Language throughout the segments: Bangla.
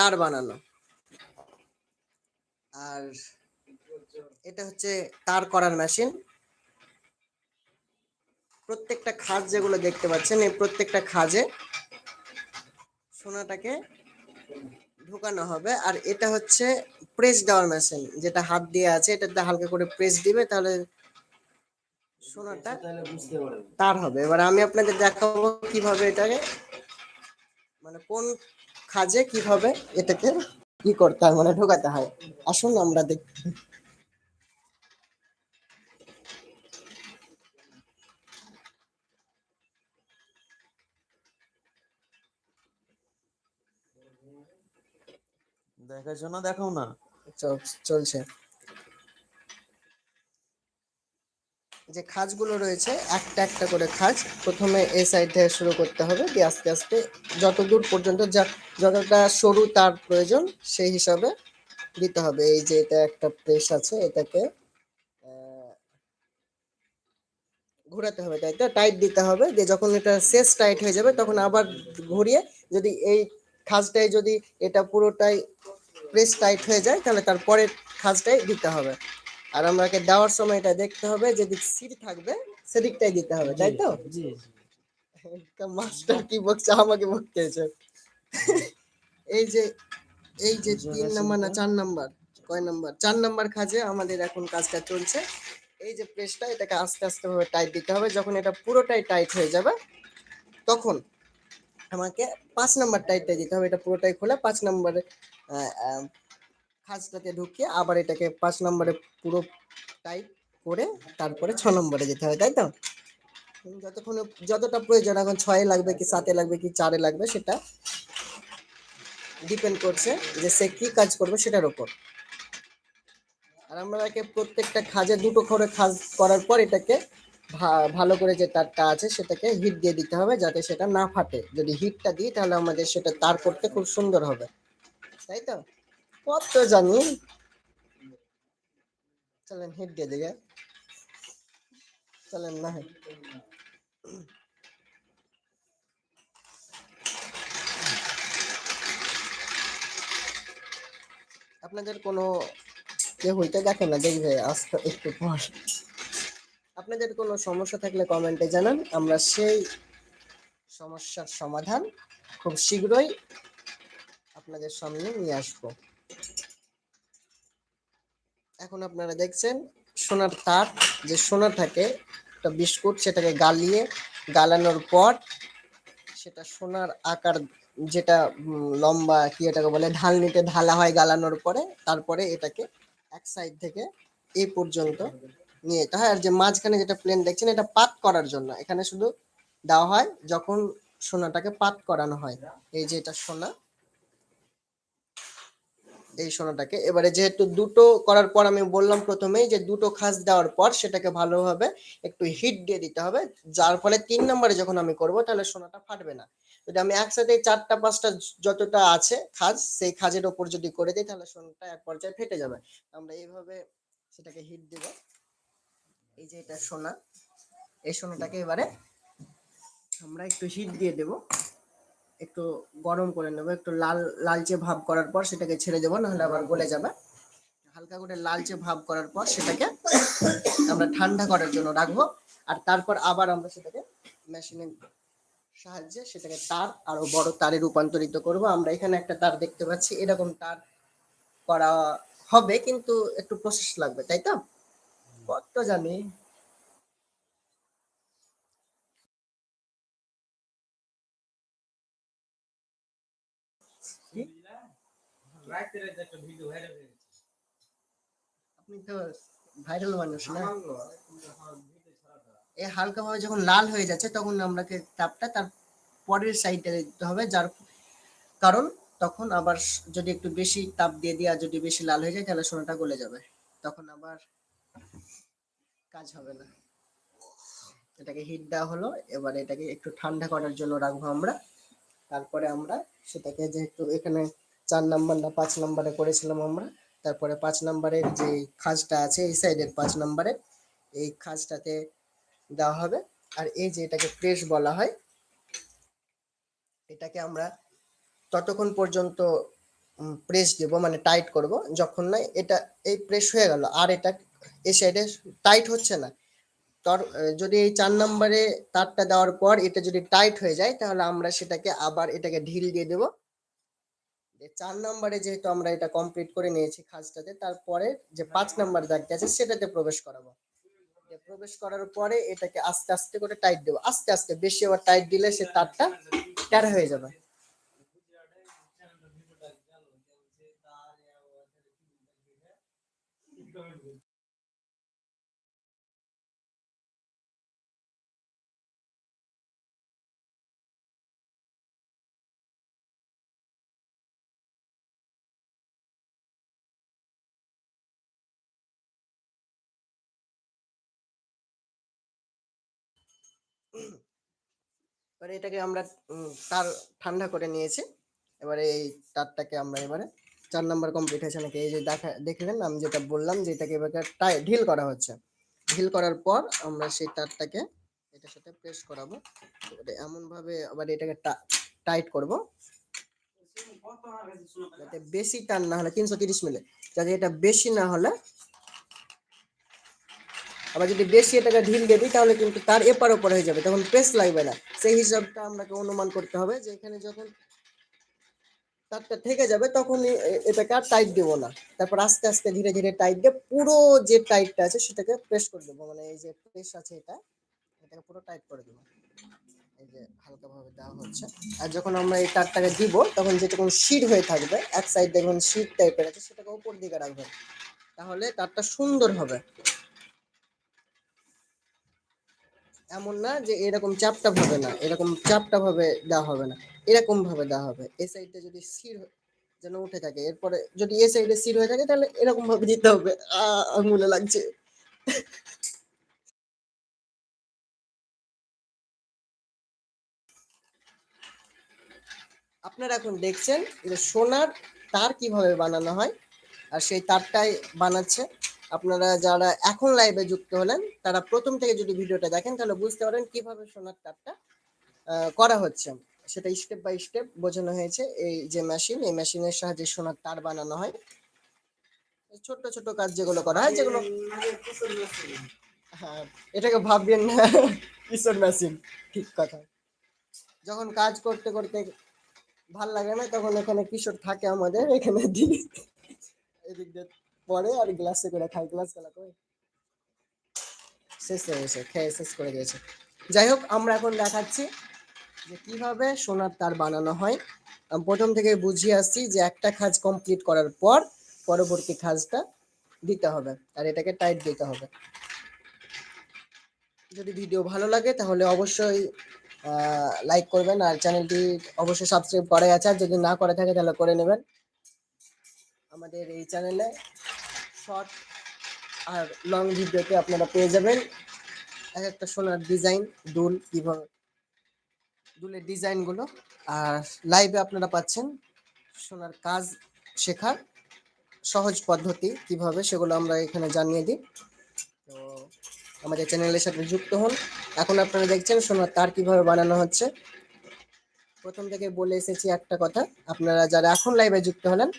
তার বানানো। আর এটা হচ্ছে তার করার মেশিন প্রত্যেকটা খাজ যেগুলো দেখতে পাচ্ছেন, এই প্রত্যেকটা খাজে সোনাটাকে ঢুকানো হবে। আর এটা হচ্ছে প্রেস দেওয়ার মেশিন যেটা হাত দিয়ে আছে, এটাতে হালকা করে প্রেস দিবে, তাহলে সোনাটা তার হবে। এবার আমি আপনাদের দেখাবো কীভাবে এটাকে মানে কোন খাজে কীভাবে এটাকে কি করতে হয় মানে ঢোকাতে হয়। আসুন আমরা দেখি। দেখাশোনা দেখাও না। চল- চলছে। যে খাজগুলো রয়েছে, একটা একটা করে খাজ প্রথমে এই সাইড থেকে শুরু করতে হবে। দিয়ে আস্তে আস্তে যত দূর পর্যন্ত যা যতটা সরু তার প্রয়োজন, সেই হিসাবে দিতে হবে। এই যে এটা একটা প্রেস আছে, এটাকে ঘোরাতে হবে, তাই তো? টাইট দিতে হবে। যে যখন এটা শেষ টাইট হয়ে যাবে, তখন আবার ঘুরিয়ে যদি এই খাজটাই যদি এটা পুরোটাই প্রেস টাইট হয়ে যায়, তাহলে তারপরে খাজটাই দিতে হবে। আর আমাকে দেওয়ার সময় এটা দেখতে হবে যেদিক সিট থাকবে সেদিকটাই দিতে হবে তাই তো? জি মাস্টার কি বকছে আমাকে বকতে হয়েছে এই যে এই যে তিন নাম্বার না চার নাম্বার? কয় নাম্বার? চার নাম্বার খাজে আমাদের এখন কাজটা চলছে। এই যে প্রেসটা এটাকে আস্তে আস্তে ভাবে টাইট দিতে হবে। যখন এটা পুরোটাই টাইট হয়ে যাবে তখন আমাকে পাঁচ নাম্বার টাইটটা দিতে হবে। এটা পুরোটাই খোলা পাঁচ নাম্বারে খাজটাতে ঢুকিয়ে আবার এটাকে পাঁচ নম্বরে পুরো টাইপ করে তারপরে ছ নম্বরে যেতে হবে তাই তো? যতক্ষণ যতটা প্রয়োজন, এখন ছয়ে লাগবে কি সাতে লাগবে কি চারে লাগবে সেটা ডিপেন্ড করছে যে সে কি কাজ করবে সেটার উপর আর আমরা একে প্রত্যেকটা খাজে, দুটো করে খাজ করার পর এটাকে ভালো করে যে তারটা আছে সেটাকে হিট দিয়ে দিতে হবে যাতে সেটা না ফাটে। যদি হিটটা দিই তাহলে আমাদের সেটা তার করতে খুব সুন্দর হবে। তাই তো? কত জানি। চলেন হিট দিয়ে দিকে। চলেন না হয় আপনাদের কোনো কেউ হইতে দেখে না, দেখবে আস্তে একটু পর। আপনাদের কোনো সমস্যা থাকলে কমেন্টে জানান, আমরা সেই সমস্যার সমাধান খুব শীঘ্রই আপনাদের সামনে নিয়ে আসব। এখন আপনারা দেখছেন, সোনার তার, যে সোনা থাকে একটা বিস্কুট সেটাকে গালিয়ে, গালানোর পর সেটা সোনার আকার যেটা লম্বা কি এটাকে বলে, ঢালনিতে ঢালা হয় গালানোর পরে, তারপরে এটাকে এক সাইড থেকে এই পর্যন্ত নিয়ে যেতে হয়। আর যে মাঝখানে যেটা প্লেন দেখছেন, এটা পাত করার জন্য। এখানে শুধু দেওয়া হয় যখন সোনাটাকে পাত করানো হয়। এই যে এটা সোনা এই সোনাটাকে। এবারে যেহেতু দুটো করার পর আমি বললাম প্রথমেই যে দুটো খাস দেওয়ার পর সেটাকে ভালোভাবে একটু হিট দিয়ে দিতে হবে। যার ফলে তিন নম্বরে যখন আমি করব তাহলে সোনাটা ফাটবে না। যদি আমি একসাথে চারটা, পাঁচটা যতটা আছে খাজ সেই খাজের ওপর যদি করে দিই তাহলে সোনাটা এক পর্যায়ে ফেটে যাবে। আমরা এইভাবে সেটাকে হিট দেব। এই যে এটা সোনা, এই সোনাটাকে এবারে আমরা একটু হিট দিয়ে দেব। একটু গরম করে নেব, একটু লাল, লালচে ভাব করার পর সেটাকে ছেড়ে দেবো, নাহলে আবার গলে যাবে। হালকা করে লালচে ভাব করার পর সেটাকে আমরা ঠান্ডা করার জন্য রাখব, আর তারপর আবার আমরা সেটাকে মেশিনের সাহায্যে সেটাকে তার আরও বড় তারে রূপান্তরিত করব। আমরা এখানে একটা তার দেখতে পাচ্ছি, এরকম তার করা হবে, কিন্তু একটু প্রসেস লাগবে, তাই তো? কত জানি। আপনি তো ভাইরাল মানুষ না? এই হালকা ভাবে যখন লাল হয়ে যাচ্ছে তখন আমরাকে তাপটা তার পরের সাইডে দিতে হবে যার কারণ তখন আবার যদি একটু বেশি তাপ দিয়ে দিয়ে আর যদি বেশি লাল হয়ে যায় তাহলে সোনাটা গলে যাবে। তখন আবার কাজ হবে না। এটাকে হিট দেওয়া হলো এবার এটাকে একটু ঠান্ডা করার জন্য রাখব আমরা। তারপরে আমরা সেটাকে যেহেতু এখানে চার নাম্বার না, পাঁচ নাম্বারে করেছিলাম আমরা। তারপরে পাঁচ নাম্বারের যে খাজটা আছে, এই সাইডের পাঁচ নাম্বারে এই খাজটাতে দেওয়া হবে। আর এই যে এটাকে প্রেস বলা হয়, এটাকে আমরা ততক্ষণ পর্যন্ত প্রেস দেব মানে টাইট করব। যখন না এটা, এই প্রেস হয়ে গেল, আর এটা এই সাইডে টাইট হচ্ছে না। তোর, যদি এই চার নম্বরে তারটা দেওয়ার পর এটা যদি টাইট হয়ে যায়, তাহলে আমরা সেটাকে আবার এটাকে ঢিল দিয়ে দেব। চার নাম্বারে যেহেতু আমরা এটা কমপ্লিট করে নিয়েছি খাজটাতে তারপরে যে পাঁচ নাম্বার দাগটা আছে সেটাতে প্রবেশ করাবো। প্রবেশ করার পরে এটাকে আস্তে আস্তে করে টাইট দেবো। আস্তে আস্তে বেশি আবার টাইট দিলে সে তারটা ট্যারা হয়ে যাবে। এবারে এটাকে আমরা তার ঠান্ডা করে নিয়েছি। এবারে এই তারটাকে আমরা এবারে চার নম্বর কমপ্লিট হয়েছে নাকি এই যে দেখা দেখলেন আমি যেটা বললাম যে এটাকে এবার টাই ঢিল করা হচ্ছে। ঢিল করার পর আমরা সেই তারটাকে এটার সাথে প্রেস করাবো। এবারে এমন ভাবে আবার এটাকে টাইট করব। যাতে বেশি টান না হলে, তিনশো তিরিশ মিলে, যাতে এটা বেশি না হলে আবার যদি বেশি এটাকে ঢিল দিই, তাহলে কিন্তু তার এপার ওপর হয়ে যাবে। তখন প্রেস লাগবে না। সেই হিসাবটা আপনাকে অনুমান করতে হবে যে এখানে যখন তারটা থেকে যাবে তখন এটাকে আর টাইট দেবো না। তারপর আস্তে আস্তে ধীরে ধীরে টাইট দিয়ে পুরো যে টাইটটা আছে, সেটাকে প্রেস করে দেবো। মানে এই যে প্রেস আছে এটা, এটাকে পুরো টাইট করে দেবো। এই যে হালকা ভাবে দেওয়া হচ্ছে। আর যখন আমরা এই তারটাকে দিব, তখন যেটুকু শিট হয়ে থাকবে, এক সাইড দেখবেন শিট টাইপের আছে, সেটাকে উপর দিকে রাখবেন। তাহলে তারটা সুন্দর হবে। এমন না যে এরকম চাপটা ভাবে না, এরকম চাপটা ভাবে দেওয়া হবে না, এরকম ভাবে দেওয়া হবে। এ সাইডটা যদি সির যেন উঠে থাকে, এরপরে যদি এ সাইডে সির হয়ে থাকে, তাহলে এরকম ভাবে দিতে হবে। আঙুলে লাগছে। আপনারা এখন দেখছেন যে সোনার তার কীভাবে বানানো হয়, আর সেই তারটাই বানাচ্ছে। আপনারা যারা এখন লাইভে যুক্ত হলেন, তারা প্রথম থেকে যদি ভিডিওটা দেখেন, তাহলে বুঝতে পারেন কীভাবে সোনার তারটা করা হচ্ছে। সেটা স্টেপ বাই স্টেপ বোঝানো হয়েছে এই যে মেশিন এই মেশিনের সাহায্যে সোনার তার বানানো হয়। ছোট্ট ছোট কাজ যেগুলো করা হয়, যেগুলো হ্যাঁ এটাকে ভাববেন না, কিশোর মেশিন ঠিক কথা। যখন কাজ করতে করতে ভালো লাগে না, তখন এখানে কিশোর থাকে আমাদের, এখানে এদিক দিয়ে পরে আর গ্লাসে করে খাই গ্লাস গেলা করে শেষ হয়ে গেছে, খেয়ে শেষ করে দিয়েছে। যাই হোক, আমরা এখন দেখাচ্ছি যে কীভাবে সোনার তার বানানো হয়। আমি প্রথম থেকে বুঝিয়ে আসছি যে একটা কাজ কমপ্লিট করার পর পরবর্তী কাজটা দিতে হবে, আর এটাকে টাইট দিতে হবে। যদি ভিডিও ভালো লাগে, তাহলে অবশ্যই লাইক করবেন, আর চ্যানেলটি অবশ্যই সাবস্ক্রাইব করাই আছে, আর যদি না করা থাকে, তাহলে করে নেবেন। আমাদের এই চ্যানেলে শর্ট আর লং ভিডিওতে আপনারা পেয়ে যাবেন। এক একটা সোনার ডিজাইন দুল কীভাবে দুলের ডিজাইনগুলো আর লাইভে আপনারা পাচ্ছেন সোনার কাজ শেখার সহজ পদ্ধতি কীভাবে, সেগুলো আমরা এখানে জানিয়ে দিই। তো আমাদের চ্যানেলের সাথে যুক্ত হন। এখন আপনারা দেখছেন সোনার তার কীভাবে বানানো হচ্ছে। প্রথম থেকে বলে এসেছি একটা কথা, আপনারা যারা এখন লাইভে যুক্ত হলেন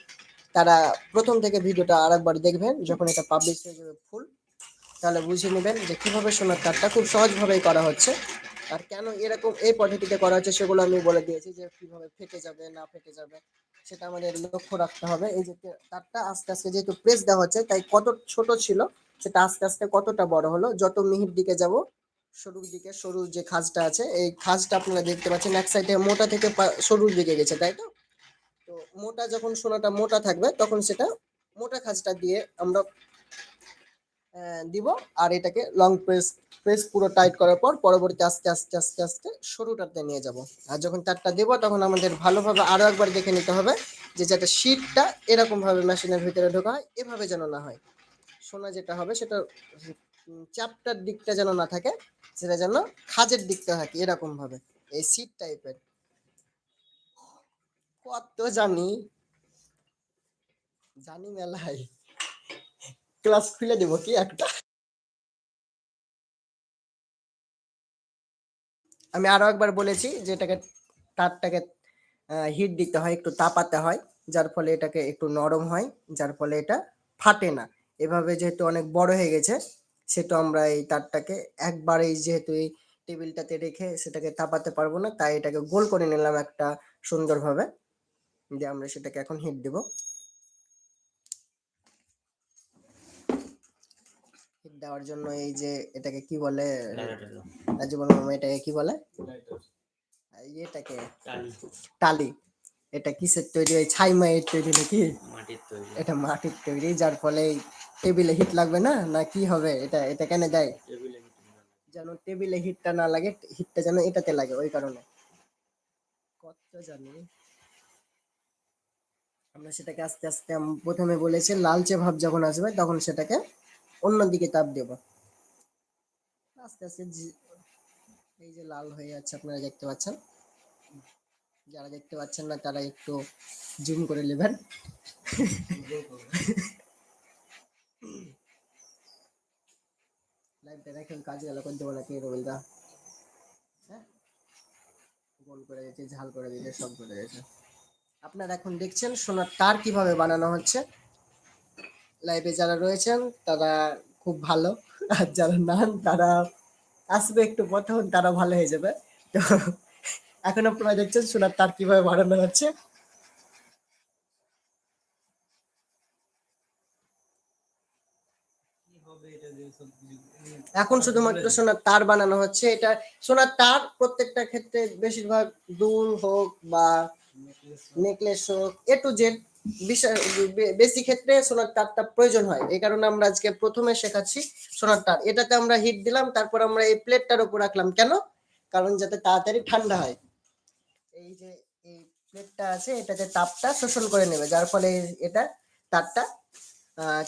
তারা প্রথম থেকে ভিডিওটা আরেকবার দেখবেন, যখন এটা পাবলিশ হয়ে যাবে ফুল তাহলে বুঝে নেবেন যে কীভাবে সোনার তারটা খুব সহজভাবেই করা হচ্ছে আর কেন এরকম এই পদ্ধতিতে করা হচ্ছে সেগুলো আমি বলে দিয়েছি যে কীভাবে ফেটে যাবে, না ফেটে যাবে, সেটা আমাদের লক্ষ্য রাখতে হবে। এই যে তারটা আস্তে আস্তে যেহেতু প্রেস দেওয়া হচ্ছে, তাই কত ছোট ছিল সেটা আস্তে আস্তে কতটা বড় হলো, যত মিহির দিকে যাব, সরুর দিকে সরু যে খাজটা আছে, এই খাজটা আপনারা দেখতে পাচ্ছেন, এক সাইডে মোটা থেকে সরুর দিকে গেছে, তাই তো? তো মোটা যখন সোনাটা মোটা থাকবে, তখন সেটা মোটা খাজটা দিয়ে আমরা দিব আর এটাকে লং প্রেস প্রেস পুরো টাইট করার পর পরবর্তী আস্তে আস্তে আস্তে আস্তে সরুটাতে নিয়ে যাব। আর যখন তারটা দেব, তখন আমাদের ভালোভাবে আরও একবার দেখে নিতে হবে যে যাতে শীটটা এরকমভাবে মেশিনের ভিতরে ঢোকা হয়, এভাবে যেন না হয়। সোনা যেটা হবে সেটা চাপটার দিকটা যেন না থাকে, সেটা যেন খাজের দিকটা থাকে এরকমভাবে। এই সিট টাইপের কত জানি জানি মেলাই ক্লাস খুলে দেবো কি একটা? আমি আরও একবার বলেছি যে এটাকে তারটাকে হিট দিতে হয়, একটু তাপাতে হয়, যার ফলে এটাকে একটু নরম হয়, যার ফলে এটা ফাটে না। এভাবে যেহেতু অনেক বড় হয়ে গেছে সেটা আমরা এই তারটাকে একবারেই যেহেতু এই টেবিলটাতে রেখে সেটাকে তাপাতে পারব না, তাই এটাকে গোল করে নিলাম একটা সুন্দরভাবে। দিয়ে আমরা সেটাকে এখন হিট দেব। হিট দেওয়ার জন্য এই যে এটাকে কি বলে? বললাম এটাকে কি বলে? এটাকে টালি। এটা কিসের তৈরি? ওই ছাই মায়ের তৈরি নাকি? মাটির তৈরি। এটা মাটির তৈরি যার ফলে টেবিলে হিট লাগবে না? না কি হবে? এটা এটা কেন দেয়? টেবিলে যেন টেবিলে হিটটা না লাগে হিটটা যেন এটাতে লাগে ওই কারণে। কত জানি। আমরা সেটাকে আস্তে আস্তে প্রথমে বলেছি, লালচে ভাব যখন আসবে তখন সেটাকে অন্যদিকে তাপ দেব। আস্তে আস্তে এই যে লাল হয়ে যাচ্ছে, আপনারা দেখতে পাচ্ছেন। যারা দেখতে পাচ্ছেন না, তারা একটু জুম করে নেবেন। লাইভটা দেখেন, কাজ গেল করে দেবো নাকি রবিলদা হ্যাঁ? গোল করে দিয়েছে, ঝাল করে দিয়েছে, সব করে দিয়েছে। আপনারা এখন দেখছেন সোনার তার কীভাবে বানানো হচ্ছে। লাইভে যারা রয়েছেন, তারা খুব ভালো। আর যারা নান তারা আসবে একটু পর তারা ভালো হয়ে যাবে। তো এখন আপনারা দেখছেন সোনার তার কীভাবে বানানো হচ্ছে। এখন শুধুমাত্র সোনার তার বানানো হচ্ছে। এটা সোনার তার প্রত্যেকটা ক্ষেত্রে বেশিরভাগ দুল হোক বা নেকলেস হোক, এ টু জেড বেশি ক্ষেত্রে সোনার তারটা প্রয়োজন হয়। এই কারণে আমরা আজকে প্রথমে শেখাচ্ছি সোনার তার। এটাতে আমরা হিট দিলাম, তারপর আমরা এই প্লেটটার উপর রাখলাম। কেন? কারণ যাতে তাড়াতাড়ি ঠান্ডা হয়। এই যে, এই প্লেটটা আছে, এটাতে তাপটা শোষণ করে নেবে। যার ফলে এটা তারটা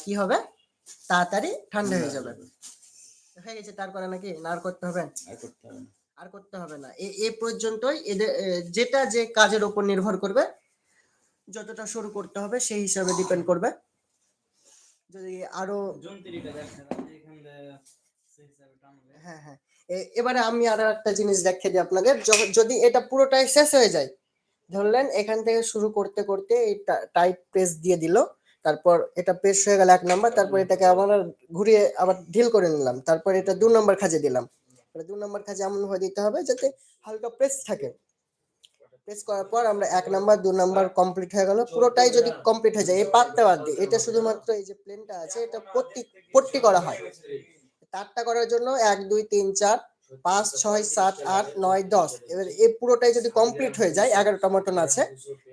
কি হবে? তাড়াতাড়ি ঠান্ডা হয়ে যাবে। হয়ে গেছে তার করা নাকি না করতে হবে? আর করতে হবে আর করতে হবে না। এ পর্যন্তই এদের যেটা যে কাজের উপর নির্ভর করবে, যতটা শুরু করতে হবে সেই হিসাবে ডিপেন্ড করবে। যদি আরও হ্যাঁ হ্যাঁ। এবারে আমি আরও একটা জিনিস দেখিয়ে দিই আপনাদের। য- যদি এটা পুরোটাই শেষ হয়ে যায়, ধরলেন এখান থেকে শুরু করতে করতে এই টাইট প্রেস দিয়ে দিল, তারপর এটা প্রেস হয়ে গেল এক নাম্বার তারপর এটাকে আবার ঘুরিয়ে আবার ঢিল করে নিলাম, তারপর এটা দু নম্বর খাজে দিলাম। এটা দু নম্বর খাজে এমন ভাবে দিতে হবে যাতে হালকা প্রেস থাকে। প্রেস করার পর আমরা এক নাম্বার, দু নাম্বার কমপ্লিট হয়ে গেল। পুরোটাই যদি কমপ্লিট হয়ে যায়, এই পাতটা বাদ দিয়ে এটা শুধুমাত্র এই যে প্লেনটা আছে, এটা পট্টি পট্টি করা হয়। তারটা করার জন্য এক, দুই, তিন, চার, পাঁচ, ছয়, সাত, আট, নয়, দশ। এবার এই পুরোটাই যদি কমপ্লিট হয়ে যায়, এগারোটা মতন আছে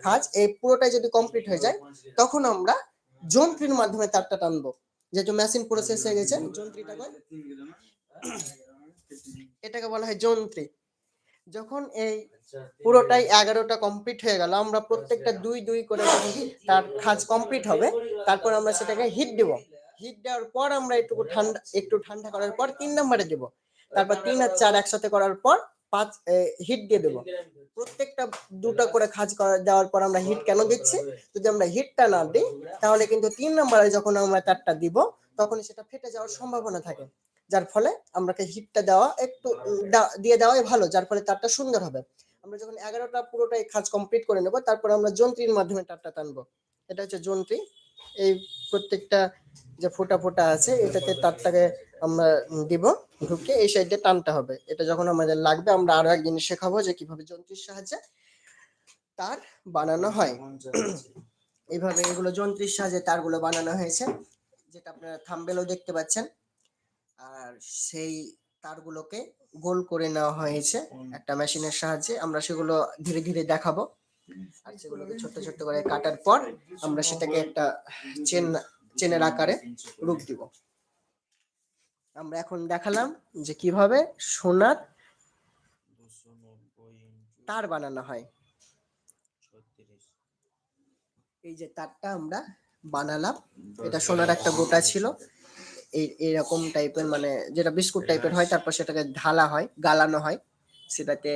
খাজ এই পুরোটাই যদি কমপ্লিট হয়ে যায়, তখন আমরা যন্ত্রীর মাধ্যমে তারটা টানবো। যেহেতু মেশিন প্রসেস হয়ে গেছে, যন্ত্রীটা? এটাকে বলা হয় যন্ত্রী। যখন এই পুরোটাই এগারোটা কমপ্লিট হয়ে গেল আমরা প্রত্যেকটা দুই দুই করে তার কাজ কমপ্লিট হবে তারপর আমরা সেটাকে হিট দেব। হিট দেওয়ার পর আমরা একটু ঠান্ডা একটু ঠান্ডা করার পর তিন নম্বরে দেব। তারপর তিন আর চার একসাথে করার পর পাঁচ হিট দিয়ে দেবো। প্রত্যেকটা দুটো করে খাজ করা দেওয়ার পর আমরা হিট কেন দিচ্ছি? যদি আমরা হিটটা না দিই তাহলে কিন্তু তিন নম্বরে যখন আমরা তারটা দিব তখন সেটা ফেটে যাওয়ার সম্ভাবনা থাকে। যার ফলে আমাকে হিটটা দেওয়া একটু দিয়ে দেওয়াই ভালো, যার ফলে তারটা সুন্দর হবে। আমরা যখন এগারোটা পুরোটাই কাজ কমপ্লিট করে নেব, তারপর আমরা যন্ত্রীর মাধ্যমে তারটা টানবো। এটা হচ্ছে যন্ত্রী। এই প্রত্যেকটা যে ফোটা ফোটা আছে, এটাতে তারটাকে আমরা দিব ঢুকে এই সাইডে টানতে হবে। এটা যখন আমাদের লাগবে, আমরা আরও এক জিনিস শেখাবো যে কীভাবে যন্ত্রীর সাহায্যে তার বানানো হয়। এইভাবে এগুলো যন্ত্রীর সাহায্যে তারগুলো বানানো হয়েছে। যেটা আপনারা থাম্বেলও দেখতে পাচ্ছেন। আর সেই তারগুলোকে গোল করে নেওয়া হয়েছে একটা মেশিনের সাহায্যে। আমরা সেগুলো ধীরে ধীরে দেখাবো। আর সেগুলোকে ছোট্ট ছোট্ট করে কাটার পর আমরা সেটাকে একটা চেন চেনের আকারে রূপ দিব। আমরা এখন দেখালাম যে কীভাবে সোনার তার বানানো হয়। এই যে তারটা আমরা বানালাম। এটা সোনার একটা গোটা ছিল। এই এরকম টাইপের মানে যেটা বিস্কুট টাইপের হয় তারপর সেটাকে ঢালা হয় গালানো হয় সেটাতে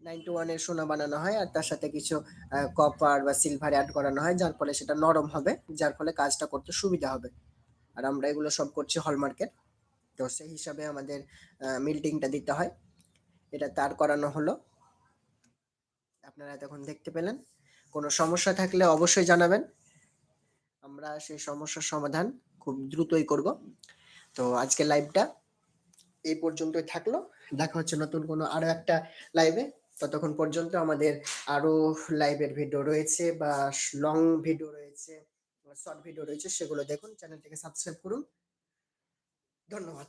নাইনটি ওয়ানের সোনা বানানো হয় আর তার সাথে কিছু কপার বা সিলভার অ্যাড করানো হয় যার ফলে সেটা নরম হবে যার ফলে কাজটা করতে সুবিধা হবে। আর আমরা এগুলো সব করছি হলমার্কের তো সেই হিসাবে আমাদের মিল্টিংটা দিতে হয়। এটা তার করানো হলো। আপনারা তখন দেখতে পেলেন। কোনো সমস্যা থাকলে অবশ্যই জানাবেন। আমরা সেই সমস্যার সমাধান খুব দ্রুতই করব। তো আজকে লাইভটা এই পর্যন্তই থাকল। দেখা হচ্ছে নতুন কোনো আরও একটা লাইভে ততক্ষণ পর্যন্ত আমাদের আরও লাইভের ভিডিও রয়েছে বা লং ভিডিও রয়েছে শর্ট ভিডিও রয়েছে, সেগুলো দেখুন। চ্যানেলটিকে সাবস্ক্রাইব করুন। ধন্যবাদ।